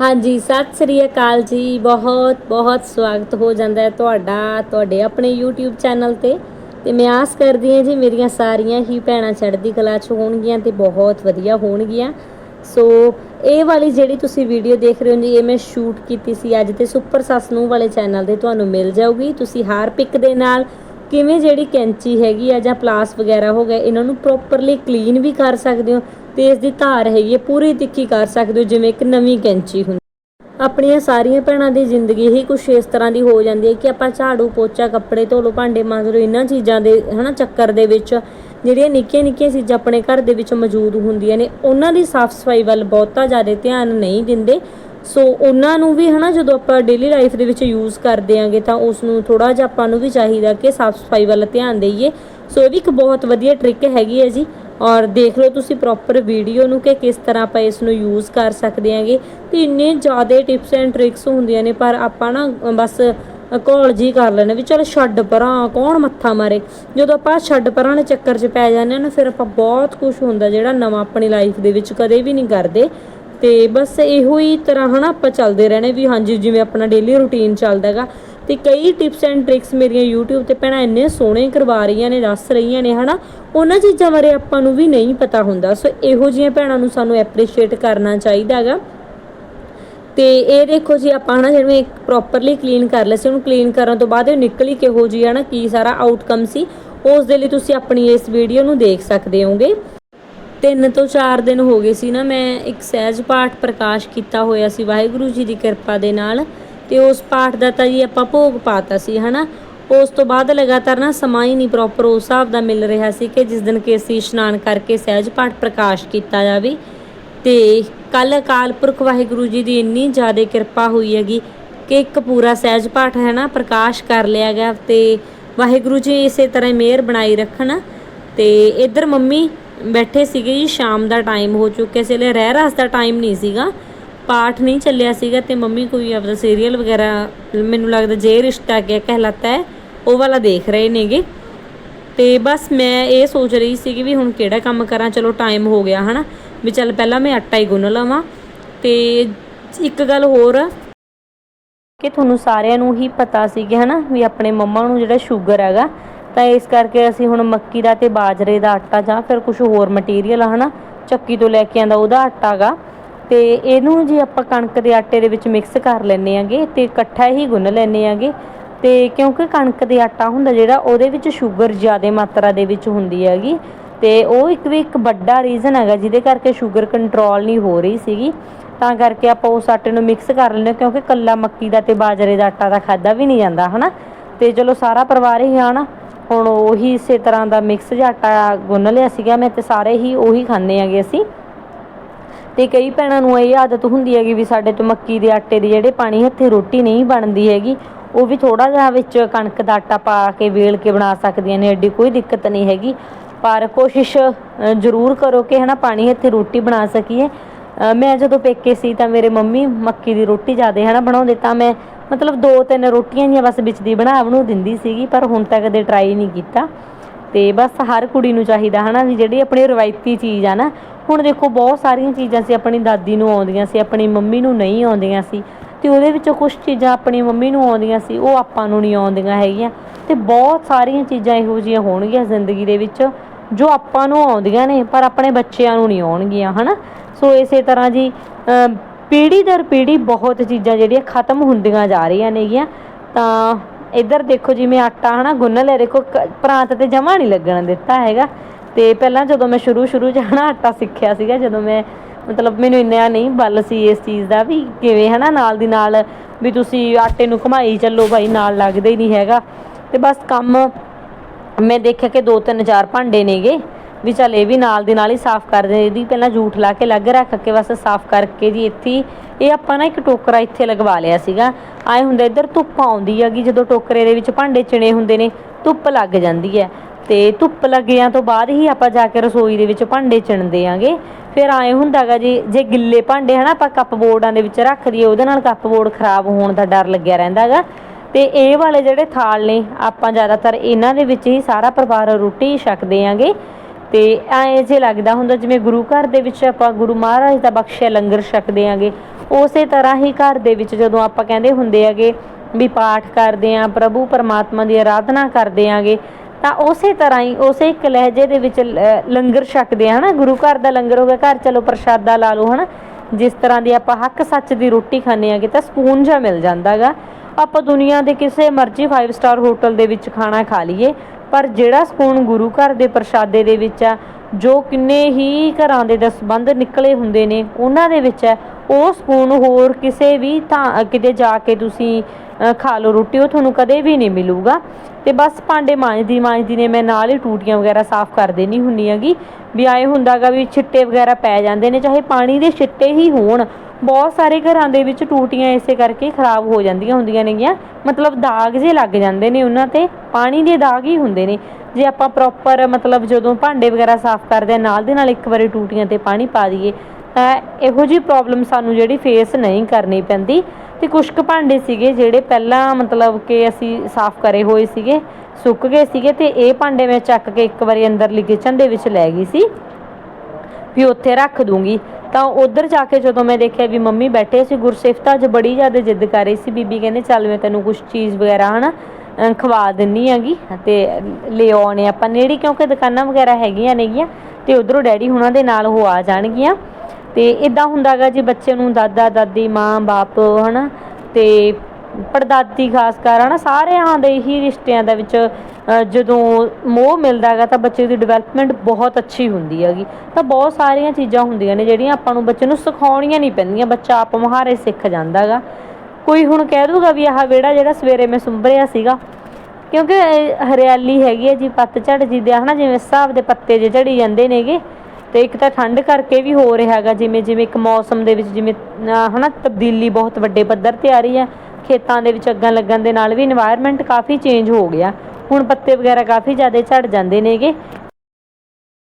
ਹਾਂਜੀ, ਸਤਿ ਸ੍ਰੀ ਅਕਾਲ ਜੀ। ਬਹੁਤ ਬਹੁਤ ਸਵਾਗਤ ਹੋ ਜਾਂਦਾ ਹੈ ਤੁਹਾਡਾ, ਤੁਹਾਡੇ ਆਪਣੇ YouTube ਚੈਨਲ ਤੇ। ਤੇ ਮੈਂ ਆਸ ਕਰਦੀ ਹਾਂ ਜੀ, ਮੇਰੀਆਂ ਸਾਰੀਆਂ ਹੀ ਭੈਣਾਂ ਚੜ੍ਹਦੀ ਕਲਾ 'ਚ ਹੋਣਗੀਆਂ ਤੇ ਬਹੁਤ ਵਧੀਆ ਹੋਣਗੀਆਂ। ਸੋ, ਇਹ ਵਾਲੀ ਜਿਹੜੀ ਤੁਸੀਂ ਵੀਡੀਓ ਦੇਖ ਰਹੇ ਹੋ ਜੀ, ਇਹ ਮੈਂ ਸ਼ੂਟ ਕੀਤੀ ਸੀ ਅੱਜ ਤੇ ਸੁਪਰ ਸੱਸ ਨੂੰ ਵਾਲੇ ਚੈਨਲ ਤੇ ਤੁਹਾਨੂੰ ਮਿਲ ਜਾਊਗੀ। ਤੁਸੀਂ ਹਾਰ ਪਿਕ ਦੇ ਨਾਲ ਕਿਵੇਂ ਜਿਹੜੀ ਕੈਂਚੀ ਹੈਗੀ ਆ ਜਾਂ ਪਲਾਸ ਵਗੈਰਾ ਹੋ ਗਏ ਇਹਨਾਂ ਨੂੰ ਪ੍ਰੋਪਰਲੀ ਕਲੀਨ ਵੀ ਕਰ ਸਕਦੇ ਹੋ। ਤੇ ਇਸ ਦੀ ਧਾਰ ਹੈਗੀ ਹੈ, ਪੂਰੀ ਤਿੱਖੀ ਕਰ ਸਕਦੇ ਹੋ, ਜਿਵੇਂ ਇੱਕ ਨਵੀਂ ਕੈਂਚੀ ਹੁੰਦੀ ਆਪਣੀਆਂ ਸਾਰੀਆਂ ਭੈਣਾਂ ਦੀ ਜ਼ਿੰਦਗੀ ਹੀ ਕੁਛ ਇਸ ਤਰ੍ਹਾਂ ਦੀ ਹੋ ਜਾਂਦੀ ਹੈ ਕਿ ਆਪਾਂ ਝਾੜੂ, ਪੋਚਾ, ਕੱਪੜੇ ਧੋ ਲੋ ਭਾਂਡੇ ਮਾਂਜ ਲੋ ਇਹਨਾਂ ਚੀਜ਼ਾਂ ਦੇ, ਹਨਾ, ਚੱਕਰ ਦੇ ਵਿੱਚ ਜਿਹੜੀਆਂ ਨਿੱਕੀਆਂ ਨਿੱਕੀਆਂ ਚੀਜ਼ਾਂ ਆਪਣੇ ਘਰ ਦੇ ਵਿੱਚ ਮੌਜੂਦ ਹੁੰਦੀਆਂ ਨੇ, ਉਹਨਾਂ ਦੀ ਸਾਫ਼ ਸਫ਼ਾਈ ਵੱਲ ਬਹੁਤਾ ਜ਼ਿਆਦਾ ਧਿਆਨ ਨਹੀਂ ਦਿੰਦੇ। ਸੋ ਉਹਨਾਂ ਨੂੰ ਵੀ, ਹਨਾ, ਜਦੋਂ ਆਪਾਂ ਡੇਲੀ ਲਾਈਫ ਦੇ ਵਿੱਚ ਯੂਜ਼ ਕਰਦੇ ਆਂਗੇ ਤਾਂ ਉਸ ਨੂੰ ਥੋੜਾ ਜਿਹਾ ਆਪਾਂ ਨੂੰ ਵੀ ਚਾਹੀਦਾ ਕਿ ਸਾਫ਼ ਸਫ਼ਾਈ ਵੱਲ ਧਿਆਨ ਦੇਈਏ। ਸੋ ਇਹ ਵੀ ਇੱਕ ਬਹੁਤ ਵਧੀਆ ਟ੍ਰਿਕ ਹੈਗੀ ਹੈ ਜੀ। ਔਰ ਦੇਖ ਲਓ ਤੁਸੀਂ ਪ੍ਰੋਪਰ ਵੀਡੀਓ ਨੂੰ ਕਿ ਕਿਸ ਤਰ੍ਹਾਂ ਆਪਾਂ ਇਸ ਨੂੰ ਯੂਜ਼ ਕਰ ਸਕਦੇ ਹਾਂਗੇ। ਤੇ ਇੰਨੇ ਜ਼ਿਆਦਾ ਟਿਪਸ ਐਂਡ ਟ੍ਰਿਕਸ ਹੁੰਦੀਆਂ ਨੇ, ਪਰ ਆਪਾਂ ਨਾ ਬਸ ਕੋਲ ਜੀ ਕਰ ਲੈਣੇ ਵੀ ਚਲ ਛੱਡ ਪਰਾਂ, ਕੌਣ ਮੱਥਾ ਮਾਰੇ? ਜਦੋਂ ਆਪਾਂ ਛੱਡ ਪਰਾਂ ਦੇ ਚੱਕਰ 'ਚ ਪੈ ਜਾਂਦੇ ਆ ਨਾ, ਫਿਰ ਆਪਾਂ ਬਹੁਤ ਕੁਝ ਹੁੰਦਾ ਜਿਹੜਾ ਨਵਾਂ ਆਪਣੀ ਲਾਈਫ ਦੇ ਵਿੱਚ ਕਦੇ ਵੀ ਨਹੀਂ ਕਰਦੇ। ਤੇ ਬਸ ਇਹੋ ਹੀ ਤਰ੍ਹਾਂ ਹਨਾ ਆਪਾਂ ਚੱਲਦੇ ਰਹਿਣੇ ਵੀ ਹਾਂਜੀ, ਜਿਵੇਂ ਆਪਣਾ ਡੇਲੀ ਰੁਟੀਨ ਚੱਲਦਾ ਹੈਗਾ। ਤੇ ਕਈ ਟਿਪਸ ਐਂਡ ਟ੍ਰਿਕਸ ਮੇਰੀਆਂ YouTube ਤੇ ਭੈਣਾਂ ਇੰਨੇ ਸੋਹਣੇ ਕਰਵਾ ਰਹੀਆਂ ਨੇ, ਦੱਸ ਰਹੀਆਂ ਨੇ, ਹਨਾ? ਉਹਨਾਂ ਚੀਜ਼ਾਂ ਬਾਰੇ ਆਪਾਂ ਨੂੰ ਵੀ ਨਹੀਂ ਪਤਾ ਹੁੰਦਾ। ਸੋ ਇਹੋ ਜਿਹੀਆਂ ਭੈਣਾਂ ਨੂੰ ਸਾਨੂੰ ਐਪਰੀਸ਼ੀਏਟ ਕਰਨਾ ਚਾਹੀਦਾ ਹੈਗਾ। ਤੇ ਇਹ ਦੇਖੋ ਜੀ, ਆਪਾਂ ਹਨਾ, ਜਿਵੇਂ ਪ੍ਰੋਪਰਲੀ ਕਲੀਨ ਕਰ ਲਿਆ ਸੀ, ਉਹਨੂੰ ਕਲੀਨ ਕਰਨ ਤੋਂ ਬਾਅਦ ਇਹ ਨਿਕਲੀ ਕਿਹੋ ਜੀ ਹਨਾ? ਕੀ ਸਾਰਾ ਆਊਟਕਮ ਸੀ। ਉਸ ਦੇ ਲਈ ਤੁਸੀਂ ਆਪਣੀ ਇਸ ਵੀਡੀਓ ਨੂੰ ਦੇਖ ਸਕਦੇ ਹੋਗੇ ਤਿੰਨ ਤੋਂ ਚਾਰ ਦਿਨ ਹੋ ਗਏ ਸੀ ਨਾ, ਮੈਂ ਇੱਕ ਸਹਿਜ ਪਾਠ ਪ੍ਰਕਾਸ਼ ਕੀਤਾ ਹੋਇਆ ਸੀ। ਵਾਹਿਗੁਰੂ ਜੀ ਦੀ ਕਿਰਪਾ ਦੇ ਨਾਲ ਤੇ ਉਸ ਪਾਠ ਦਾ ਤਾਂ ਜੀ ਆਪਾਂ ਭੋਗ ਪਾਤਾ ਸੀ, ਹਨਾ? ਉਸ ਤੋਂ ਬਾਅਦ ਲਗਾਤਾਰ ਨਾ ਸਮਾਂ ਹੀ ਨਹੀਂ ਪ੍ਰੋਪਰ ਉਸ ਹਿਸਾਬ ਦਾ ਮਿਲ ਰਿਹਾ ਸੀ ਕਿ ਜਿਸ ਦਿਨ ਕਿ ਅਸੀਂ ਇਸ਼ਨਾਨ ਕਰਕੇ ਸਹਿਜ ਪਾਠ ਪ੍ਰਕਾਸ਼ ਕੀਤਾ ਜਾਵੇ। ਤੇ ਕੱਲ ਅਕਾਲ ਪੁਰਖ ਵਾਹਿਗੁਰੂ ਜੀ ਦੀ ਇੰਨੀ ਜ਼ਿਆਦਾ ਕਿਰਪਾ ਹੋਈ ਹੈਗੀ ਕਿ ਇੱਕ ਪੂਰਾ ਸਹਿਜ ਪਾਠ ਹੈ ਨਾ ਪ੍ਰਕਾਸ਼ ਕਰ ਲਿਆ ਗਿਆ ਤੇ ਵਾਹਿਗੁਰੂ ਜੀ ਇਸੇ ਤਰ੍ਹਾਂ ਹੀ ਮਿਹਰ ਬਣਾਈ ਰੱਖਣ। ਤੇ ਇੱਧਰ ਮੰਮੀ ਬੈਠੇ ਸੀਗੇ ਜੀ, ਸ਼ਾਮ ਦਾ ਟਾਈਮ ਹੋ ਚੁੱਕਿਆ ਸੀ ਲੈ ਰਹਿ ਰਸ ਦਾ ਟਾਈਮ ਨਹੀਂ ਸੀਗਾ। ਪਾਠ ਨਹੀਂ ਚੱਲਿਆ ਸੀਗਾ ਤੇ ਮੰਮੀ ਕੋਈ ਆਪਦਾ ਸੀਰੀਅਲ ਵਗੈਰਾ, ਮੈਨੂੰ ਲੱਗਦਾ ਜੇ ਰਿਸ਼ਤਾ ਕਿਆ ਕਹਿਲਾਤਾ ਹੈ, ਉਹ ਵਾਲਾ ਦੇਖ ਰਹੇ ਨੇਗੇ। ਤੇ ਬਸ ਮੈਂ ਇਹ ਸੋਚ ਰਹੀ ਸੀਗੀ ਵੀ ਹੁਣ ਕਿਹੜਾ ਕੰਮ ਕਰਾਂ, ਚਲੋ ਟਾਈਮ ਹੋ ਗਿਆ ਹਨਾ, ਵੀ ਚੱਲ ਪਹਿਲਾਂ ਮੈਂ ਆਟਾ ਹੀ ਗੁੰਨ ਲਵਾਂ। ਤੇ ਇੱਕ ਗੱਲ ਹੋਰ, ਕਿ ਤੁਹਾਨੂੰ ਸਾਰਿਆਂ ਨੂੰ ਹੀ ਪਤਾ ਸੀ ਕਿ ਹਨਾ, ਵੀ ਆਪਣੇ ਮੰਮਾ ਨੂੰ ਜਿਹੜਾ ਸ਼ੂਗਰ ਹੈਗਾ, ਤਾਂ ਇਸ ਕਰਕੇ ਅਸੀਂ ਹੁਣ ਮੱਕੀ ਦਾ ਤੇ ਬਾਜਰੇ ਦਾ ਆਟਾ ਜਾਂ ਫਿਰ ਕੁਝ ਹੋਰ ਮਟੀਰੀਅਲ ਹਨਾ, ਚੱਕੀ ਤੋਂ ਲੈ ਕੇ ਆਂਦਾ, ਉਹਦਾ ਆਟਾ ਗਾ। ਤੇ ਇਹਨੂੰ ਜੇ ਆਪਾਂ ਕਣਕ ਦੇ ਆਟੇ ਦੇ ਵਿੱਚ ਮਿਕਸ ਕਰ ਲੈਣੇ ਆਂਗੇ ਤੇ ਇਕੱਠਾ ਹੀ ਗੁੰਨ ਲੈਣੇ ਆਂਗੇ। ਤੇ ਕਿਉਂਕਿ ਕਣਕ ਦੇ ਆਟਾ ਹੁੰਦਾ ਜਿਹੜਾ, ਉਹਦੇ ਵਿੱਚ ਸ਼ੂਗਰ ਜ਼ਿਆਦਾ ਮਾਤਰਾ ਦੇ ਵਿੱਚ ਹੁੰਦੀ ਹੈਗੀ। ਤੇ ਉਹ ਇੱਕ ਵੀ ਇੱਕ ਵੱਡਾ ਰੀਜ਼ਨ ਹੈਗਾ ਜਿਹਦੇ ਕਰਕੇ ਸ਼ੂਗਰ ਕੰਟਰੋਲ ਨਹੀਂ ਹੋ ਰਹੀ ਸੀਗੀ। ਤਾਂ ਕਰਕੇ ਆਪਾਂ ਉਸ ਆਟੇ ਨੂੰ ਮਿਕਸ ਕਰ ਲੈਂਦੇ ਹਾਂ ਕਿਉਂਕਿ ਕੱਲਾ ਮੱਕੀ ਦਾ ਤੇ ਬਾਜਰੇ ਦਾ ਆਟਾ ਤਾਂ ਖਾਦਾ ਵੀ ਨਹੀਂ ਜਾਂਦਾ, ਹਨਾ? ਤੇ ਚਲੋ ਸਾਰਾ ਪਰਿਵਾਰ ਹੀ ਆ ਨਾ, ਹੁਣ ਉਹੀ ਇਸੇ ਤਰ੍ਹਾਂ ਦਾ ਮਿਕਸ ਜਿਹਾ ਆਟਾ ਗੁੰਨ ਲਿਆ ਸੀਗਾ। ਮੈਂ ਤੇ ਸਾਰੇ ਹੀ ਉਹੀ ਖਾਂਦੇ ਆਗੇ ਅਸੀਂ। ਤੇ ਕਈ ਭੈਣਾਂ ਨੂੰ ਇਹ ਆਦਤ ਹੁੰਦੀ ਹੈਗੀ ਵੀ ਸਾਡੇ ਤੋਂ ਮੱਕੀ ਦੇ ਆਟੇ ਦੀ ਜਿਹੜੇ ਪਾਣੀ ਹੱਥੇ ਰੋਟੀ ਨਹੀਂ ਬਣਦੀ ਹੈਗੀ, ਉਹ ਵੀ ਥੋੜਾ ਜਿਹਾ ਵਿੱਚ ਕਣਕ ਦਾ ਆਟਾ ਪਾ ਕੇ ਵੇਲ ਕੇ ਬਣਾ ਸਕਦੀਆਂ ਨੇ ਐਡੀ ਕੋਈ ਦਿੱਕਤ ਨਹੀਂ ਹੈਗੀ। ਪਰ ਕੋਸ਼ਿਸ਼ ਜ਼ਰੂਰ ਕਰੋ ਕਿ ਹਨਾ ਪਾਣੀ ਹੱਥੇ ਰੋਟੀ ਬਣਾ ਸਕੀਏ। ਮੈਂ ਜਦੋਂ ਪੇਕੇ ਸੀ ਤਾਂ ਮੇਰੇ ਮੰਮੀ ਮੱਕੀ ਦੀ ਰੋਟੀ ਜ਼ਿਆਦਾ ਹਨਾ ਬਣਾਉਂਦੇ, ਤਾਂ ਮੈਂ ਮਤਲਬ ਦੋ ਤਿੰਨ ਰੋਟੀਆਂ ਜੀਆਂ ਬਸ ਵਿੱਚ ਦੀ ਬਣਾ ਬਣੂ ਦਿੰਦੀ ਸੀਗੀ, ਪਰ ਹੁਣ ਤੱਕ ਕਦੇ ਟਰਾਈ ਨਹੀਂ ਕੀਤਾ। ਤੇ ਬਸ ਹਰ ਕੁੜੀ ਨੂੰ ਚਾਹੀਦਾ ਹਨਾ ਵੀ ਜਿਹੜੀ ਆਪਣੀ ਰਵਾਇਤੀ ਚੀਜ਼ ਆ ਨਾ, ਹੁਣ ਦੇਖੋ ਬਹੁਤ ਸਾਰੀਆਂ ਚੀਜ਼ਾਂ ਸੀ ਆਪਣੀ ਦਾਦੀ ਨੂੰ ਆਉਂਦੀਆਂ ਸੀ, ਆਪਣੀ ਮੰਮੀ ਨੂੰ ਨਹੀਂ ਆਉਂਦੀਆਂ ਸੀ ਤੇ ਉਹਦੇ ਵਿੱਚੋਂ ਕੁਝ ਚੀਜ਼ਾਂ ਆਪਣੀ ਮੰਮੀ ਨੂੰ ਆਉਂਦੀਆਂ ਸੀ, ਉਹ ਆਪਾਂ ਨੂੰ ਨਹੀਂ ਆਉਂਦੀਆਂ ਹੈਗੀਆਂ ਤੇ ਬਹੁਤ ਸਾਰੀਆਂ ਚੀਜ਼ਾਂ ਇਹੋ ਜਿਹੀਆਂ ਹੋਣਗੀਆਂ ਜ਼ਿੰਦਗੀ ਦੇ ਵਿੱਚ ਜੋ ਆਪਾਂ ਨੂੰ ਆਉਂਦੀਆਂ ਨੇ, ਪਰ ਆਪਣੇ ਬੱਚਿਆਂ ਨੂੰ ਨਹੀਂ ਆਉਣਗੀਆਂ ਹਨਾ। ਸੋ ਇਸੇ ਤਰ੍ਹਾਂ ਜੀ ਅਮ ਪੀੜ੍ਹੀ ਦਰ ਪੀੜ੍ਹੀ ਬਹੁਤ ਚੀਜ਼ਾਂ ਜਿਹੜੀਆਂ ਖਤਮ ਹੁੰਦੀਆਂ ਜਾ ਰਹੀਆਂ ਨੇਗੀਆਂ ਤਾਂ ਇੱਧਰ ਦੇਖੋ ਜਿਵੇਂ ਆਟਾ, ਹਨਾ, ਗੁੰਨ ਲਿਆ। ਦੇਖੋ ਪ੍ਰਾਂਤ ਤੇ ਜਮਾ ਨਹੀਂ ਲੱਗਣ ਦਿੱਤਾ ਹੈਗਾ। ਤੇ ਪਹਿਲਾਂ ਜਦੋਂ ਮੈਂ ਸ਼ੁਰੂ ਸ਼ੁਰੂ ਚ, ਹਨਾ, ਆਟਾ ਸਿੱਖਿਆ ਸੀਗਾ, ਜਦੋਂ ਮੈਂ, ਮਤਲਬ ਮੈਨੂੰ ਇੰਨਾ ਨਹੀਂ ਬਲ ਸੀ ਇਸ ਚੀਜ਼ ਦਾ ਵੀ ਕਿਵੇਂ, ਹਨਾ, ਨਾਲ ਦੀ ਨਾਲ ਵੀ ਤੁਸੀਂ ਆਟੇ ਨੂੰ ਘੁਮਾਈ ਚੱਲੋ ਭਾਈ ਨਾਲ ਲੱਗਦਾ ਹੀ ਨਹੀਂ ਹੈਗਾ। ਤੇ ਬਸ ਕੰਮ ਮੈਂ ਦੇਖਿਆ ਕਿ ਦੋ ਤਿੰਨ ਚਾਰ ਭਾਂਡੇ ਨੇਗੇ। ਵੀ ਚੱਲ ਇਹ ਵੀ ਨਾਲ ਦੀ ਨਾਲ ਹੀ ਸਾਫ਼ ਕਰ ਦੇ, ਇਹਦੀ ਪਹਿਲਾਂ ਜੂਠ ਲਾ ਕੇ ਲੱਗ ਰੱਖ ਕੇ ਬਸ ਸਾਫ਼ ਕਰਕੇ ਜੀ ਇੱਥੇ ਇਹ ਆਪਾਂ ਨਾ ਇੱਕ ਟੋਕਰਾ ਇੱਥੇ ਲਗਵਾ ਲਿਆ ਸੀਗਾ। ਆਏ ਹੁੰਦਾ ਇੱਧਰ ਧੁੱਪ ਆਉਂਦੀ ਹੈਗੀ, ਜਦੋਂ ਟੋਕਰੇ ਦੇ ਵਿੱਚ ਭਾਂਡੇ ਚਿਣੇ ਹੁੰਦੇ ਨੇ, ਧੁੱਪ ਲੱਗ ਜਾਂਦੀ ਹੈ। ਤੇ ਧੁੱਪ ਲੱਗਿਆਂ ਤੋਂ ਬਾਅਦ ਹੀ ਆਪਾਂ ਜਾ ਕੇ ਰਸੋਈ ਦੇ ਵਿੱਚ ਭਾਂਡੇ ਚਿਣਦੇ ਆਂਗੇ। ਫਿਰ ਆਏ ਹੁੰਦਾਗਾ ਜੀ, ਜੇ ਗਿੱਲੇ ਭਾਂਡੇ ਹਨਾ, ਆਪਾਂ ਕੱਪ ਬੋਰਡਾਂ ਦੇ ਵਿੱਚ ਰੱਖ ਦਈਏ, ਉਹਦੇ ਨਾਲ ਕੱਪ ਬੋਰਡ ਖਰਾਬ ਹੋਣ ਦਾ ਡਰ ਲੱਗਿਆ ਰਹਿੰਦਾਗਾ ਤੇ ਇਹ ਵਾਲੇ ਜਿਹੜੇ ਥਾਲ ਨੇ, ਆਪਾਂ ਜ਼ਿਆਦਾਤਰ ਇਹਨਾਂ ਦੇ ਵਿੱਚ ਹੀ ਸਾਰਾ ਪਰਿਵਾਰ ਰੋਟੀ ਛਕਦੇ ਆਂਗੇ। ਤੇ ਐਂ ਜੇ ਲੱਗਦਾ ਹੁੰਦਾ ਜਿਵੇਂ ਗੁਰੂ ਘਰ ਦੇ ਵਿੱਚ ਆਪਾਂ ਗੁਰੂ ਮਹਾਰਾਜ ਦਾ ਬਖਸ਼ਿਆ ਲੰਗਰ ਛਕਦੇ ਆਂਗੇ, ਉਸੇ ਤਰ੍ਹਾਂ ਹੀ ਘਰ ਦੇ ਵਿੱਚ ਜਦੋਂ ਆਪਾਂ ਕਹਿੰਦੇ ਹੁੰਦੇ ਹੈਗੇ ਵੀ ਪਾਠ ਕਰਦੇ ਆਂ, ਪ੍ਰਭੂ ਪਰਮਾਤਮਾ ਦੀ ਆਰਾਧਨਾ ਕਰਦੇ ਆਂਗੇ, ਤਾਂ ਉਸੇ ਤਰ੍ਹਾਂ ਹੀ ਉਸੇ ਇੱਕ ਲਹਿਜੇ ਦੇ ਵਿੱਚ ਲ- ਲੰਗਰ ਛਕਦੇ ਆ ਹਨਾ, ਗੁਰੂ ਘਰ ਦਾ ਲੰਗਰ ਹੋ ਗਿਆ, ਘਰ ਚਲੋ ਪ੍ਰਸ਼ਾਦਾ ਲਾ ਲਓ ਹਨਾ, ਜਿਸ ਤਰ੍ਹਾਂ ਦੀ ਆਪਾਂ ਹੱਕ ਸੱਚ ਦੀ ਰੋਟੀ ਖਾਂਦੇ ਆਂਗੇ ਤਾਂ ਸਕੂਨ ਜਿਹਾ ਮਿਲ ਜਾਂਦਾਗਾ, ਆਪਾਂ ਦੁਨੀਆ ਦੇ ਕਿਸੇ ਮਰਜ਼ੀ 5 ਸਟਾਰ ਹੋਟਲ ਦੇ ਵਿੱਚ ਖਾਣਾ ਖਾ ਲਈਏ ਪਰ ਜਿਹੜਾ ਸਕੂਨ ਗੁਰੂ ਘਰ ਦੇ ਪ੍ਰਸ਼ਾਦੇ ਦੇ ਵਿੱਚ ਆ ਜੋ ਕਿੰਨੇ ਹੀ ਘਰਾਂ ਦੇ ਦਸਬੰਧ ਨਿਕਲੇ ਹੁੰਦੇ ਨੇ, ਉਹਨਾਂ ਦੇ ਵਿੱਚ ਹੈ, ਉਹ ਸਕੂਨ ਹੋਰ ਕਿਸੇ ਵੀ ਤਾਂ ਕਿਤੇ ਜਾ ਕੇ ਤੁਸੀਂ ਖਾ ਲਓ ਰੋਟੀ, ਉਹ ਤੁਹਾਨੂੰ ਕਦੇ ਵੀ ਨਹੀਂ ਮਿਲੂਗਾ। ਤੇ ਬਸ ਭਾਂਡੇ ਮਾਂਜਦੀ ਮਾਂਜਦੀ ਨੇ, ਮੈਂ ਨਾਲ ਹੀ ਟੂਟੀਆਂ ਵਗੈਰਾ ਸਾਫ਼ ਕਰ ਦੇਣੀ ਹੁੰਨੀ ਹੈਗੀ, ਵੀ ਆਏ ਹੁੰਦਾਗਾ ਵੀ ਛਿੱਟੇ ਵਗੈਰਾ ਪੈ ਜਾਂਦੇ ਨੇ, ਚਾਹੇ ਪਾਣੀ ਦੇ ਛਿੱਟੇ ਹੀ ਹੋਣ ਬਹੁਤ ਸਾਰੇ ਘਰਾਂ ਦੇ ਵਿੱਚ ਟੂਟੀਆਂ ਇਸੇ ਕਰਕੇ ਖਰਾਬ ਹੋ ਜਾਂਦੀਆਂ ਹੁੰਦੀਆਂ ਨੇਗੀਆਂ। ਮਤਲਬ ਦਾਗ ਜੇ ਲੱਗ ਜਾਂਦੇ ਨੇ ਉਹਨਾਂ ਤੇ, ਪਾਣੀ ਦੇ ਦਾਗ ਹੀ ਹੁੰਦੇ ਨੇ। ਜੇ ਆਪਾਂ ਪ੍ਰੋਪਰ ਮਤਲਬ ਜਦੋਂ ਭਾਂਡੇ ਵਗੈਰਾ ਸਾਫ਼ ਕਰਦੇ ਆ, ਨਾਲ ਦੇ ਨਾਲ ਇੱਕ ਵਾਰੀ ਟੂਟੀਆਂ ਤੇ ਪਾਣੀ ਪਾ ਦਈਏ, ਤਾਂ ਇਹੋ ਜਿਹੀ ਪ੍ਰੋਬਲਮ ਸਾਨੂੰ ਜਿਹੜੀ ਫੇਸ ਨਹੀਂ ਕਰਨੀ ਪੈਂਦੀ। ਤੇ ਕੁਝ ਕੁ ਭਾਂਡੇ ਸੀਗੇ ਜਿਹੜੇ ਪਹਿਲਾਂ ਮਤਲਬ ਕਿ ਅਸੀਂ ਸਾਫ਼ ਕਰੇ ਹੋਏ ਸੀਗੇ, ਸੁੱਕ ਗਏ ਸੀਗੇ ਤੇ ਇਹ ਭਾਂਡੇ ਮੈਂ ਚੱਕ ਕੇ ਇੱਕ ਵਾਰੀ ਅੰਦਰਲੀ ਕਿਚਨ ਦੇ ਵਿੱਚ ਲੈ ਗਈ ਸੀ। ਵੀ ਉੱਥੇ ਰੱਖ ਦੂੰਗੀ। ਤਾਂ ਉਧਰ ਜਾ ਕੇ ਜਦੋਂ ਮੈਂ ਦੇਖਿਆ ਵੀ ਮੰਮੀ ਬੈਠੇ ਸੀ, ਗੁਰਸਿਫਤ ਅੱਜ ਬੜੀ ਜ਼ਿਆਦਾ ਜਿੱਦ ਕਰ ਰਹੀ ਸੀ, ਬੀਬੀ ਕਹਿੰਦੇ ਚੱਲ ਮੈਂ ਤੈਨੂੰ ਕੁਝ ਚੀਜ਼ ਵਗੈਰਾ ਹਨਾ, ਅਹ ਖਵਾ ਦਿੰਨੀ ਹੈਗੀ ਤੇ ਲੈ ਆਉਣੇ ਆਪਾਂ ਨੇੜੇ ਕਿਉਂਕਿ ਦੁਕਾਨਾਂ ਵਗੈਰਾ ਹੈਗੀਆਂ ਨੇਗੀਆਂ ਤੇ ਉਧਰੋਂ ਡੈਡੀ ਹੁਣਾਂ ਦੇ ਨਾਲ ਉਹ ਆ ਜਾਣਗੀਆਂ। ਤੇ ਇਦਾਂ ਹੁੰਦਾਗਾ ਜੀ ਬੱਚੇ ਨੂੰ ਦਾਦਾ, ਦਾਦੀ, ਮਾਂ, ਬਾਪ ਹਨਾ, ਤੇ ਪੜਦਾਦੀ ਖਾਸ ਕਰ, ਹਨਾ ਸਾਰਿਆਂ ਦੇ ਹੀ ਰਿਸ਼ਤਿਆਂ ਦੇ ਵਿੱਚ ਜਦੋਂ ਮੋਹ ਮਿਲਦਾ ਮਿਲਦਾਗਾ ਤਾਂ ਬੱਚੇ ਦੀ ਡਿਵੈਲਪਮੈਂਟ ਬਹੁਤ ਅੱਛੀ ਹੁੰਦੀ ਹੈਗੀ। ਤਾਂ ਬਹੁਤ ਸਾਰੀਆਂ ਚੀਜ਼ਾਂ ਹੁੰਦੀਆਂ ਨੇ ਜਿਹੜੀਆਂ ਆਪਾਂ ਨੂੰ ਬੱਚੇ ਨੂੰ ਸਿਖਾਉਣੀਆਂ ਨਹੀਂ ਪੈਂਦੀਆਂ, ਬੱਚਾ ਆਪ ਮੁਹਾਰੇ ਸਿੱਖ ਜਾਂਦਾ ਜਾਂਦਾਗਾ ਕੋਈ ਹੁਣ ਕਹਿ ਦੂਗਾ ਵੀ ਆਹ ਵਿਹੜਾ ਜਿਹੜਾ ਸਵੇਰੇ ਮੈਂ ਸੁੰਭਰਿਆ ਸੀਗਾ, ਕਿਉਂਕਿ ਹਰਿਆਲੀ ਹੈਗੀ ਹੈ ਜੀ ਪੱਤਝੜ ਜੀ ਦੇ, ਹਨਾ, ਜਿਵੇਂ ਹਿਸਾਬ ਦੇ ਪੱਤੇ ਜੇ ਝੜੀ ਜਾਂਦੇ ਨੇਗੇ, ਤੇ ਇੱਕ ਤਾਂ ਠੰਡ ਕਰਕੇ ਵੀ ਹੋ ਰਿਹਾ ਹੈਗਾ, ਜਿਵੇਂ ਜਿਵੇਂ ਇੱਕ ਮੌਸਮ ਦੇ ਵਿੱਚ ਜਿਵੇਂ, ਅਹ, ਹਨਾ, ਤਬਦੀਲੀ ਬਹੁਤ ਵੱਡੇ ਪੱਧਰ ਤੇ ਆ ਰਹੀ ਹੈ। ਖੇਤਾਂ ਦੇ ਵਿੱਚ ਅੱਗਾਂ ਲੱਗਣ ਦੇ ਨਾਲ ਵੀ এনवायरमेंट ਕਾਫੀ ਚੇਂਜ ਹੋ ਗਿਆ। ਹੁਣ ਪੱਤੇ ਵਗੈਰਾ ਕਾਫੀ ਜ਼ਿਆਦਾ ਝੜ ਜਾਂਦੇ ਨੇਗੇ।